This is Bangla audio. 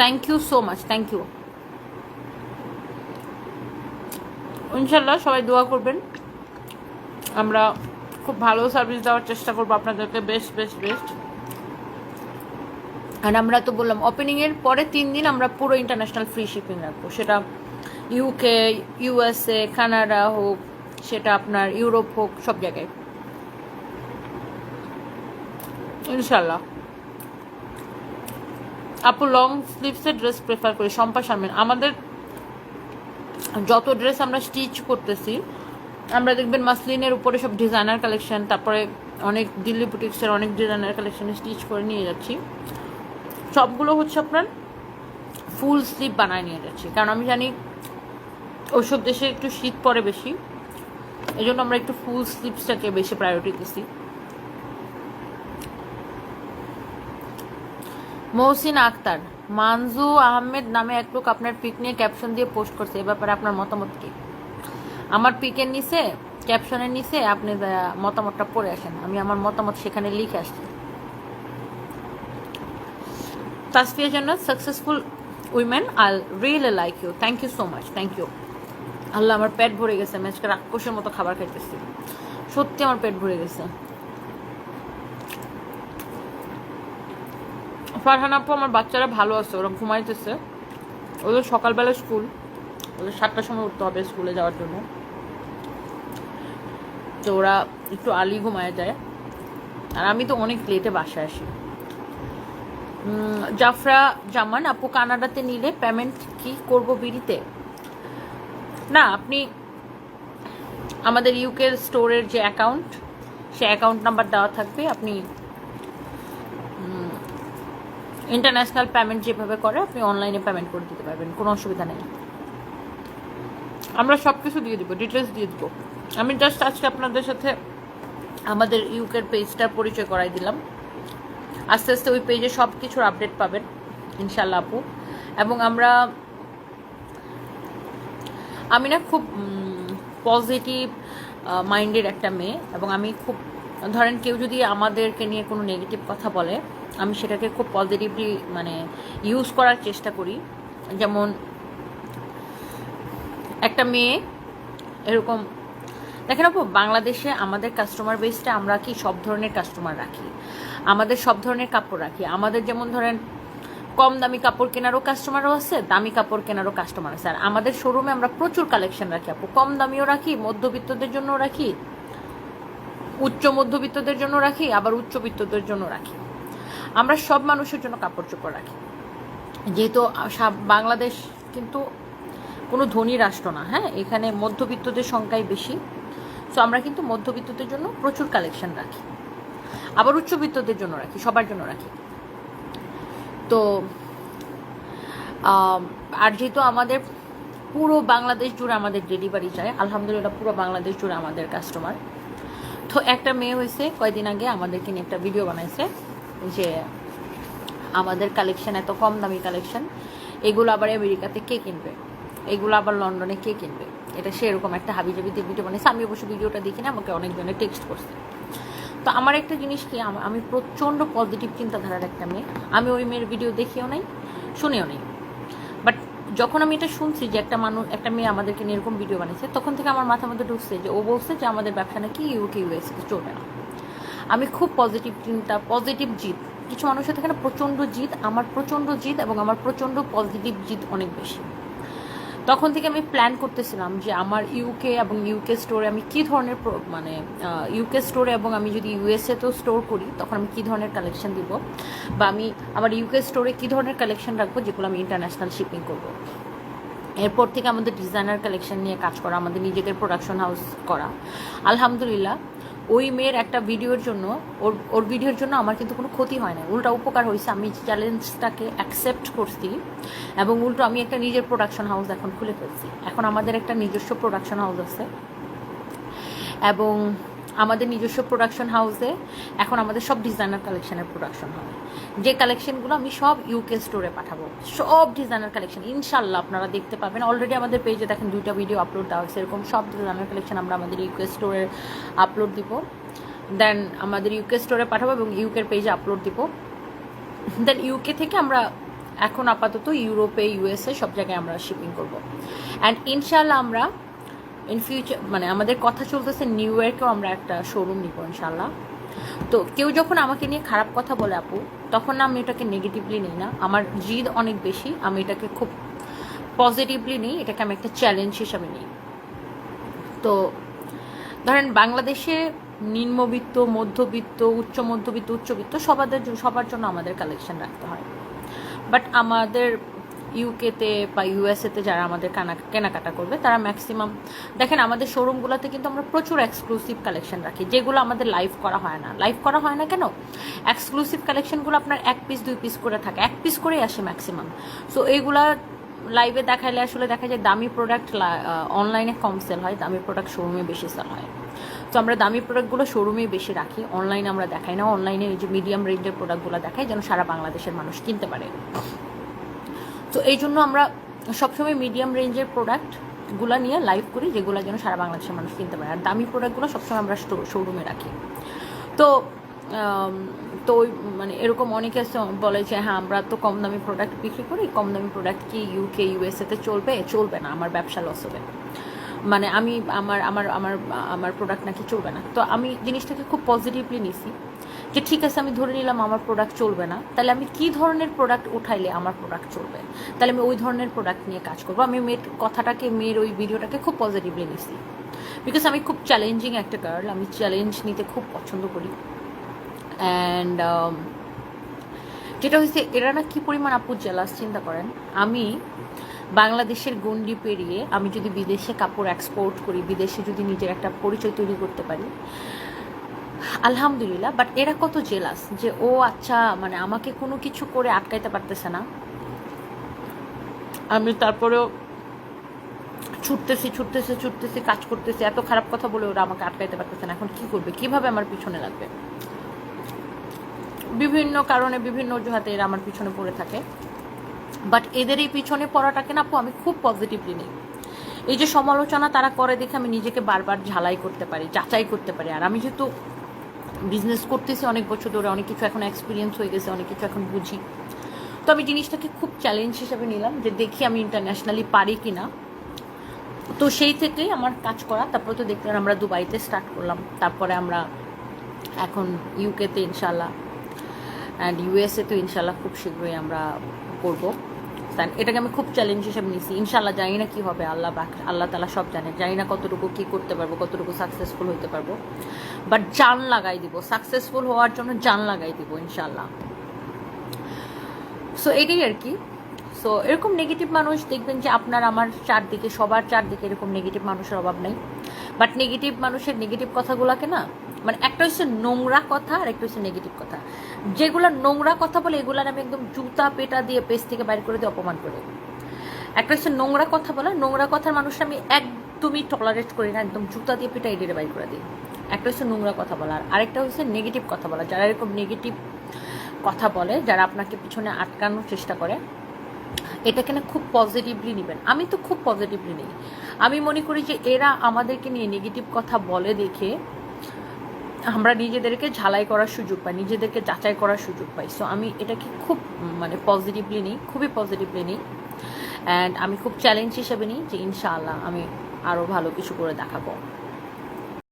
Thank you so much thank you ইনশাল্লাহ সবাই দোয়া করবেন। আমরা খুব ভালো সার্ভিস দেওয়ার চেষ্টা করব আপনাদেরকে বেস্ট বেস্ট বেস্ট আর আমরা তো বললাম ওপেনিংয়ের পরে তিন দিন আমরা পুরো ইন্টারন্যাশনাল ফ্রি শিপিং রাখব। সেটা ইউকে ইউএসএ কানাডা হোক, সেটা আপনার ইউরোপ হোক, সব জায়গায়। ইনশাল্লাহ আপু লং স্লিভসের ড্রেস প্রেফার করি। শম্পা শারমিন, আমাদের যত ড্রেস আমরা স্টিচ করতেছি, আমরা দেখবেন মাসলিনের উপরে সব ডিজাইনার কালেকশন তারপরে অনেক দিল্লি বুটিক্সের অনেক ডিজাইনার কালেকশন স্টিচ করে নিয়ে যাচ্ছি। সবগুলো হচ্ছে আপনার ফুল স্লিভ বানায় নিয়ে যাচ্ছি। কারণ আমি জানি ওইসব দেশে একটু শীত পড়ে বেশি এই জন্য আমরা একটু ফুল স্লিভসটাকে বেশি প্রায়োরিটি দিছি। মহসিন আক্তার, মানজু আহমেদ নামে এক লোক আপনার পিক নিয়ে ক্যাপশন দিয়ে পোস্ট করছে। এ ব্যাপারে আপনার মতামত কি? আমার পিকের নিচে ক্যাপশনের নিচে আপনি মতামতটা পড়ে আসেন। আমি আমার মতামত সেখানে লিখে আসছি। Tasfia Jannat successful women I really like you thank you so much thank you আল্লাহ আমার পেট ভরে গেছে। আমি আজকে রাক্ষসের মতো খাবার খাইতেছি। সত্যি আমার পেট ভরে গেছে। ফারহান আপু আমার বাচ্চারা ভালো আছে, ওরা ঘুমাইতেছে। ওদের সকালবেলা স্কুল। ওদের সাতটার সময় উঠতে হবে স্কুলে যাওয়ার জন্য। তো ওরা একটু আলি ঘুমায় যায়। আর আমি তো অনেক লেটে বাসায় আসি। জাফরা জামান, আপু কানাডাতে নিলে পেমেন্ট কি করব বিড়িতে? না, আপনি আমাদের ইউকে স্টোরের যে অ্যাকাউন্ট সে অ্যাকাউন্ট নাম্বার দেওয়া থাকবে। আপনি ইন্টারন্যাশনাল পেমেন্ট যেভাবে করে, আপনি অনলাইনে পেমেন্ট করে দিতে পারবেন, কোনো অসুবিধা নেই। আমরা সব কিছু দিয়ে দিব ডিটেলস দিয়ে দিব। আমি জাস্ট আজকে আপনাদের সাথে আমাদের ইউকের পেজটার পরিচয় করাই দিলাম। আস্তে আস্তে ওই পেজে সব কিছুর আপডেট পাবেন ইনশাল্লাহ আপু। এবং আমরা, আমি না খুব পজিটিভ মাইন্ডের একটা মেয়ে। এবং আমি খুব, ধরেন কেউ যদি আমাদেরকে নিয়ে কোনো নেগেটিভ কথা বলে আমি সেটাকে খুব পজিটিভলি মানে ইউজ করার চেষ্টা করি। যেমন একটা মেয়ে, এরকম, দেখেন আপু, বাংলাদেশে আমাদের কাস্টমার বেসটা আমরা কি সব ধরনের কাস্টমার রাখি? আমাদের সব ধরনের কাপড় রাখি। আমাদের যেমন ধরেন, কম দামি কাপড় কেনারও কাস্টমারও আছে, দামি কাপড় কেনারও কাস্টমার আছে। আর আমাদের শোরুমে আমরা প্রচুর কালেকশন রাখি আপু। কম দামিও রাখি, মধ্যবিত্তদের জন্য রাখি, উচ্চ মধ্যবিত্তদের জন্য রাখি, আবার উচ্চবিত্তদের জন্য রাখি। আমরা সব মানুষের জন্য কাপড় চোপড় রাখি। যেহেতু বাংলাদেশ কিন্তু কোনো ধনী রাষ্ট্র না হ্যাঁ? এখানে মধ্যবিত্তদের সংখ্যাই বেশি। সো আমরা কিন্তু মধ্যবিত্তদের জন্য প্রচুর কালেকশন রাখি। আবার উচ্চবিত্তদের জন্য রাখি, সবার জন্য রাখি। তো আর যেহেতু আমাদের পুরো বাংলাদেশ জুড়ে আমাদের ডেলিভারি যায়, আলহামদুলিল্লাহ পুরো বাংলাদেশ জুড়ে আমাদের কাস্টমার তো একটা মেয়ে হয়েছে, কয়দিন আগে আমাদেরকে নিয়ে একটা ভিডিও বানাইছে। যে আমাদের কালেকশন এত কম দামি কালেকশন এগুলো আবার আমেরিকাতে কে কিনবে? এগুলো আবার লন্ডনে কে কিনবে? এটা সেরকম একটা হাবিজাবিতে ভিডিও বানিয়েছে। আমি অবশ্য ভিডিওটা দেখি না, আমাকে অনেকজনে টেক্সট করছে। তো আমার একটা জিনিস কি, আমি প্রচণ্ড পজিটিভ চিন্তাধারার একটা মেয়ে। আমি ওই মেয়ের ভিডিও দেখিও নাই, শুনেও নাই। বাট যখন আমি এটা শুনছি যে একটা মানুষ একটা মেয়ে আমাদেরকে নিয়ে এরকম ভিডিও বানিয়েছে, তখন থেকে আমার মাথার মধ্যে ঢুকছে যে ও বলছে যে আমাদের ব্যবসা নাকি ইউকে ইউএস চলবে না। আমি খুব পজিটিভ চিন্তা পজিটিভ জিত। কিছু মানুষের থাকে না প্রচণ্ড জিত, আমার প্রচণ্ড জিত এবং আমার প্রচণ্ড পজিটিভ জিত অনেক বেশি। তখন থেকে আমি প্ল্যান করতেছিলাম যে আমার ইউকে এবং ইউকে স্টোরে আমি কী ধরনের মানে ইউকে স্টোরে এবং আমি যদি ইউএসএ তো স্টোর করি, তখন আমি কী ধরনের কালেকশন দিব? বা আমি আমার ইউকে স্টোরে কী ধরনের কালেকশন রাখব যেগুলো আমি ইন্টারন্যাশনাল শিপিং করব? এরপর থেকে আমাদের ডিজাইনার কালেকশন নিয়ে কাজ করা, আমাদের নিজেদের প্রোডাকশন হাউস করা। আলহামদুলিল্লাহ ওই মেয়ের একটা ভিডিওর জন্য, ওর ওর ভিডিওর জন্য আমার কিন্তু কোনো ক্ষতি হয় না উল্টা উপকার হয়েছে, আমি চ্যালেঞ্জটাকে অ্যাকসেপ্ট করছি এবং উল্টো আমি একটা নিজের প্রোডাকশন হাউস এখন খুলে ফেলছি। এখন আমাদের একটা নিজস্ব প্রোডাকশন হাউস আছে। এবং আমাদের নিজস্ব প্রোডাকশন হাউসে এখন আমাদের সব ডিজাইনার কালেকশনের প্রোডাকশন হবে। যে কালেকশনগুলো আমি সব ইউকে স্টোরে পাঠাবো। সব ডিজাইনার কালেকশন ইনশাল্লাহ আপনারা দেখতে পাবেন। অলরেডি আমাদের পেজে দেখেন দুইটা ভিডিও আপলোড দেওয়া হয়েছে, এরকম সব ডিজাইনার কালেকশন আমরা আমাদের ইউকে স্টোরে আপলোড দিব। দেন আমাদের ইউকে স্টোরে পাঠাবো এবং ইউকের পেজে আপলোড দিব। দেন ইউকে থেকে আমরা এখন আপাতত ইউরোপে ইউএসএ সব জায়গায় আমরা শিপিং করব। অ্যান্ড ইনশাল্লাহ আমরা ইন ফিউচার মানে আমাদের কথা চলতেছে নিউ ইয়র্কেও আমরা একটা শোরুম নিব ইনশাল্লাহ তো কেউ যখন আমাকে নিয়ে খারাপ কথা বলে, আপু, তখন না আমি এটাকে নেগেটিভলি নিই না। আমার জিদ অনেক বেশি, আমি এটাকে খুব পজিটিভলি নিই, এটাকে আমি একটা চ্যালেঞ্জ হিসাবে নিই। তো ধরেন বাংলাদেশে নিম্নবিত্ত, মধ্যবিত্ত, উচ্চ মধ্যবিত্ত, উচ্চবিত্ত সবাদের জ- সবার জন্য আমাদের কালেকশন রাখতে হয়। বাট আমাদের ইউকেতে বা ইউএসএতে যারা আমাদের কানা কেনাকাটা করবে, তারা ম্যাক্সিমাম দেখেন, আমাদের শোরুমগুলোতে কিন্তু আমরা প্রচুর এক্সক্লুসিভ কালেকশন রাখি, যেগুলো আমাদের লাইভ করা হয় না। লাইভ করা হয় না কেন? এক্সক্লুসিভ কালেকশনগুলো আপনার এক পিস দুই পিস করে থাকে। এক পিস করেই আসে ম্যাক্সিমাম সো এইগুলা লাইভে দেখাইলে আসলে দেখা যায় দামি প্রোডাক্ট অনলাইনে কম সেল হয়, দামি প্রোডাক্ট শোরুমে বেশি সেল হয়। তো আমরা দামি প্রোডাক্টগুলো শোরুমেই বেশি রাখি অনলাইনে আমরা দেখাই না। অনলাইনে এই যে মিডিয়াম রেঞ্জের প্রোডাক্টগুলো দেখাই, যেন সারা বাংলাদেশের মানুষ কিনতে পারে। তো এই জন্য আমরা সবসময় মিডিয়াম রেঞ্জের প্রোডাক্টগুলো নিয়ে লাইভ করি, যেগুলো যেন সারা বাংলাদেশের মানুষ কিনতে পারে। আর দামি প্রোডাক্টগুলো সবসময় আমরা শোরুমে রাখি। তো তো মানে এরকম অনেকে বলে যে হ্যাঁ আমরা তো কম দামি প্রোডাক্ট বিক্রি করি, কম দামি প্রোডাক্ট কি ইউকে ইউএসএতে চলবে? চলবে না, আমার ব্যবসা লস হবে। মানে আমি, আমার আমার আমার আমার প্রোডাক্ট নাকি চলবে না। তো আমি জিনিসটাকে খুব পজিটিভলি নিছি। যে ঠিক আছে, আমি ধরে নিলাম আমার প্রোডাক্ট চলবে না, তাহলে আমি কি ধরনের প্রোডাক্ট উঠাইলে আমার প্রোডাক্ট চলবে? তাহলে আমি ওই ধরনের প্রোডাক্ট নিয়ে কাজ করব। আমি মেয়ের কথাটাকে, মেয়ের ওই ভিডিওটাকে খুব পজিটিভলি নিছি। বিকজ আমি খুব চ্যালেঞ্জিং একটা গার্ল আমি চ্যালেঞ্জ নিতে খুব পছন্দ করি। অ্যান্ড যেটা হচ্ছে এরা না কী পরিমাণ আপু জেলাস চিন্তা করেন? আমি বাংলাদেশের গন্ডি পেরিয়ে আমি যদি বিদেশে কাপড় এক্সপোর্ট করি, বিদেশে যদি নিজের একটা পরিচয় তৈরি করতে পারি আলহামদুলিল্লাহ বাট এরা কত জেলাস যে ও আচ্ছা মানে আমাকে কোনো কিছু করে আটকাইতে পারতেছে না। আমি তারপরেও ছুটতেছি ছুটতেছি ছুটতেছি কাজ করতেছি এত খারাপ কথা বলে ওরা আমাকে আটকাইতে পারতেছে না। এখন কি করবে? কীভাবে আমার পিছনে লাগবে? বিভিন্ন কারণে বিভিন্ন অজুহাতে এরা আমার পিছনে পড়ে থাকে। বাট এদের এই পিছনে পড়াটাকে না আমি খুব পজিটিভলি নিই। এই যে সমালোচনা তারা করে দেখে আমি নিজেকে বারবার ঝালাই করতে পারি যাচাই করতে পারি। আর আমি যেহেতু বিজনেস করতেছি অনেক বছর ধরে, অনেক কিছু এখন এক্সপিরিয়েন্স হয়ে গেছে, অনেক কিছু এখন বুঝি। তো আমি জিনিসটাকে খুব চ্যালেঞ্জ হিসেবে নিলাম যে দেখি আমি ইন্টারন্যাশনালি পারি কি না তো সেই থেকেই আমার কাজ করা, তারপরে তো দেখলেন আমরা দুবাইতে স্টার্ট করলাম। তারপরে আমরা এখন ইউকেতে ইনশাল্লাহ অ্যান্ড ইউএসএ তো ইনশাল্লাহ খুব শীঘ্রই আমরা করব। তাই এটাকে আমি খুব চ্যালেঞ্জ হিসেবে নিছি ইনশাল্লাহ জানি না কী হবে, আল্লাহ আল্লাহ তালা সব জানে। জানি না কতটুকু কী করতে পারব, কতটুকু সাকসেসফুল হতে পারব। বাট জান লাগাই দিব সাকসেসফুল হওয়ার জন্য জান লাগাই দিব ইনশাল্লাহ সো এটাই আর কি। সো এরকম নেগেটিভ মানুষ দেখবেন যে আপনার, আমার চারদিকে, সবার চারদিকে এরকম নেগেটিভ মানুষের অভাব নেই। বাট নেগেটিভ মানুষের নেগেটিভ কথাগুলোকে না মানে একটা হচ্ছে নোংরা কথা আর একটা হচ্ছে নেগেটিভ কথা। যেগুলো নোংরা কথা বলে এগুলার আমি একদম জুতা, পেটা দিয়ে পেজ থেকে বাইর করে দিয়ে অপমান করে। একটা হচ্ছে নোংরা কথা বলা, নোংরা কথার মানুষ আমি একদমই টলারেট করি না, একদম জুতা দিয়ে, পেটা এডিটে বাইর করে দিই। একটা হচ্ছে নোংরা কথা বলা, আর আরেকটা হচ্ছে নেগেটিভ কথা বলা। যারা এরকম নেগেটিভ কথা বলে, যারা আপনাকে পিছনে আটকানোর চেষ্টা করে এটাকে না খুব পজিটিভলি নেবেন। আমি তো খুব পজিটিভলি নিই। আমি মনে করি যে এরা আমাদেরকে নিয়ে নেগেটিভ কথা বলে দেখে আমরা নিজেদেরকে ঝালাই করার সুযোগ পাই, নিজেদেরকে যাচাই করার সুযোগ পাই। সো আমি এটাকে খুব মানে পজিটিভলি নিই, খুবই পজিটিভলি নিই। অ্যান্ড আমি খুব চ্যালেঞ্জ হিসেবে নিই যে ইনশাআল্লাহ আমি আরও ভালো কিছু করে দেখাবো।